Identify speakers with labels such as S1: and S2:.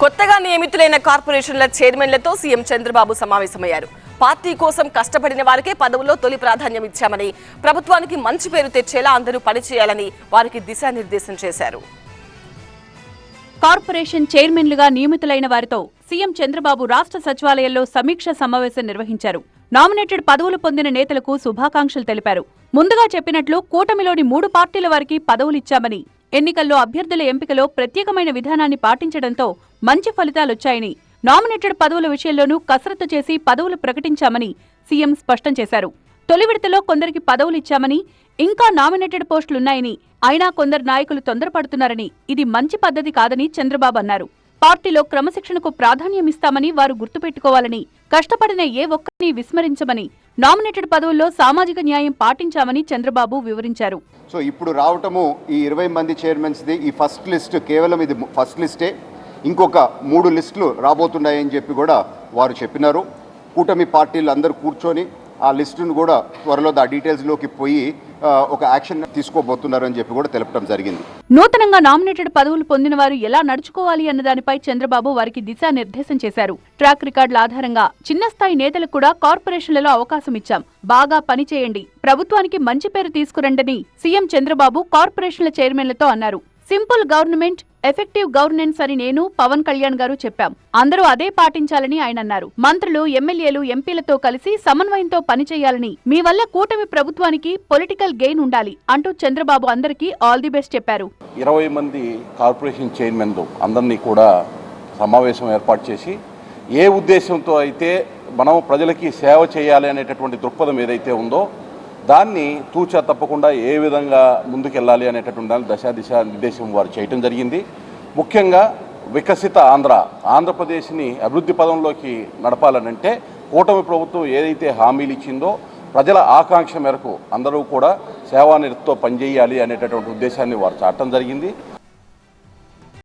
S1: కొత్తగా నియమితులైన కార్పొరేషన్ల చైర్మన్లతో సీఎం చంద్రబాబు సమావేశమయ్యారు. పార్టీ కోసం కష్టపడిన వారికే పదవుల్లో తొలి ప్రాధాన్యం ఇచ్చామని ప్రభుత్వానికి మంచి పేరు తెచ్చేలా అందరూ పనిచేయాలని వారికి దిశానిర్దేశం చేశారు.
S2: కార్పొరేషన్ చైర్మన్లుగా నియమితులైన వారితో సీఎం చంద్రబాబు రాష్ట్ర సచివాలయంలో సమీక్ష సమావేశం నిర్వహించారు. నామినేటెడ్ పదవులు పొందిన నేతలకు శుభాకాంక్షలు తెలిపారు. ముందుగా చెప్పినట్లు కూటమిలోని మూడు పార్టీల వారికి పదవులిచ్చామని ఎన్నికల్లో అభ్యర్థుల ఎంపికలో ప్రత్యేకమైన విధానాన్ని పాటించడంతో మంచి ఫలితాలొచ్చాయని. నామినేటెడ్ పదవుల విషయంలోనూ కసరత్తు చేసి పదవులు ప్రకటించామని సీఎం స్పష్టం చేశారు. తొలి విడతలో కొందరికి పదవులిచ్చామని ఇంకా నామినేటెడ్ పోస్టులున్నాయని అయినా కొందరు నాయకులు తొందరపడుతున్నారని ఇది మంచి పద్ధతి కాదని చంద్రబాబు అన్నారు. పార్టీలో క్రమశిక్షణకు ప్రాధాన్యమిస్తామని వారు గుర్తుపెట్టుకోవాలని కష్టపడిన ఏ ఒక్కరిని విస్మరించమని నామినేటెడ్ పదవుల్లో సామాజిక న్యాయం పాటించామని చంద్రబాబు వివరించారు.
S3: సో ఇప్పుడు రావటము ఈ ఇరవై మంది చైర్మన్స్ది ఈ ఫస్ట్ లిస్ట్ కేవలం ఇది ఫస్ట్ లిస్టే. ఇంకొక మూడు లిస్టులు రాబోతున్నాయని చెప్పి కూడా వారు చెప్పినారు. కూటమి పార్టీలు అందరూ కూర్చొని ఆ లిస్టును కూడా త్వరలో ఆ డీటెయిల్స్లోకి పోయి ఒక యాక్షన్ తీసుకోబోతున్నారని చెప్పి కూడా తెలపడం జరిగింది.
S2: నూతనంగా నామినేటెడ్ పదవులు పొందిన వారు ఎలా నడుచుకోవాలి అన్న దానిపై చంద్రబాబు వారికి దిశానిర్దేశం చేశారు. ట్రాక్ రికార్డుల ఆధారంగా చిన్న స్థాయి నేతలకు కూడా కార్పొరేషన్లలో అవకాశం ఇచ్చాం. బాగా పనిచేయండి. ప్రభుత్వానికి మంచి పేరు తీసుకురండని సీఎం చంద్రబాబు కార్పొరేషన్ల చైర్మన్లతో అన్నారు. సింపుల్ గవర్నమెంట్ ఎఫెక్టివ్ గవర్నెన్స్ అని నేను పవన్ కళ్యాణ్ గారు చెప్పాం. అందరూ అదే పాటించాలని ఆయన అన్నారు. మంత్రులు ఎమ్మెల్యేలు ఎంపీలతో కలిసి సమన్వయంతో పనిచేయాలని మీ వల్ల కూటమి ప్రభుత్వానికి పొలిటికల్ గెయిన్ ఉండాలి అంటూ చంద్రబాబు అందరికీ ఆల్ ది బెస్ట్ చెప్పారు.
S4: ఇరవై మంది కార్పొరేషన్ చైర్మన్లు అందరినీ కూడా సమావేశం ఏర్పాటు చేసి ఏ ఉద్దేశంతో అయితే మనం ప్రజలకి సేవ చేయాలి అనేటటువంటి దృక్పథం ఏదైతే ఉందో దాన్ని తూచా తప్పకుండా ఏ విధంగా ముందుకెళ్ళాలి అనేటటువంటి దాన్ని దశా దిశ నిర్దేశం వారు చేయటం జరిగింది. ముఖ్యంగా వికసిత ఆంధ్ర ఆంధ్రప్రదేశ్ని అభివృద్ధి పదంలోకి నడపాలనంటే కూటమి ప్రభుత్వం ఏదైతే హామీలు ఇచ్చిందో ప్రజల ఆకాంక్ష మేరకు అందరూ కూడా సేవానిరతితో పనిచేయాలి అనేటటువంటి ఉద్దేశాన్ని వారు చాటం జరిగింది.